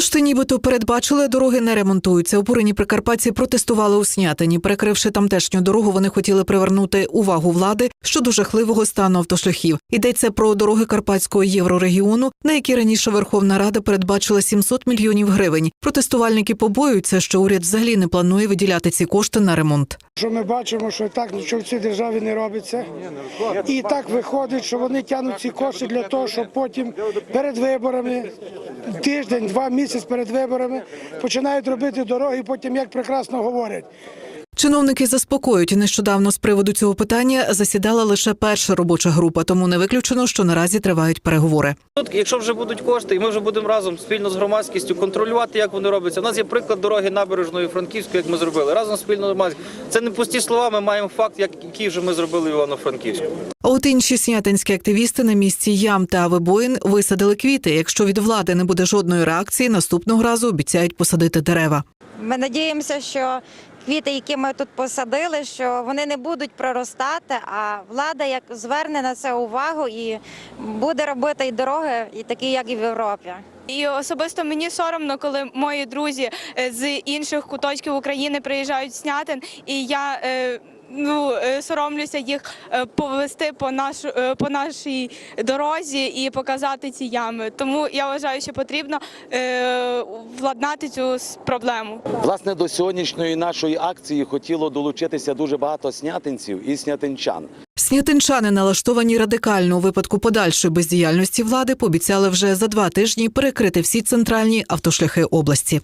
Кошти нібито передбачили, дороги не ремонтуються. Обурені прикарпатці протестували у Снятині. Перекривши тамтешню дорогу, вони хотіли привернути увагу влади щодо жахливого стану автошляхів. Йдеться про дороги карпатського єврорегіону, на які раніше Верховна Рада передбачила 700 мільйонів гривень. Протестувальники побоюються, що уряд взагалі не планує виділяти ці кошти на ремонт. Що ми бачимо, що так нічого в цій державі не робиться. І так виходить, що вони тягнуть ці кошти для того, щоб потім перед виборами, тиждень, два місяці перед виборами починають робити дороги, потім як прекрасно говорять. Чиновники заспокоюють, нещодавно з приводу цього питання засідала лише перша робоча група, тому не виключено, що наразі тривають переговори. Тут, якщо вже будуть кошти, і ми вже будемо разом спільно з громадськістю контролювати, як вони робляться. У нас є приклад дороги набережної Франківської, як ми зробили. Разом спільно з громадськістю. Це не пусті слова. Ми маємо факт, як який вже ми зробили в Івано-Франківську. А от інші снятинські активісти на місці ям та вибоїн висадили квіти. Якщо від влади не буде жодної реакції, наступного разу обіцяють посадити дерева. Ми надіємося, що квіти, які ми тут посадили, що вони не будуть проростати, а влада як зверне на це увагу і буде робити і дороги, і такі, як і в Європі. І особисто мені соромно, коли мої друзі е, з інших куточків України приїжджають в Снятин, і я е, ну е, соромлюся їх повести по нашу по нашій дорозі і показати ці ями. Тому я вважаю, що потрібно владнати цю проблему. Власне, до сьогоднішньої нашої акції хотіло долучитися дуже багато снятинців і снятинчан. Снятинчани, налаштовані радикально у випадку подальшої бездіяльності влади, пообіцяли вже за два тижні перекрити всі центральні автошляхи області.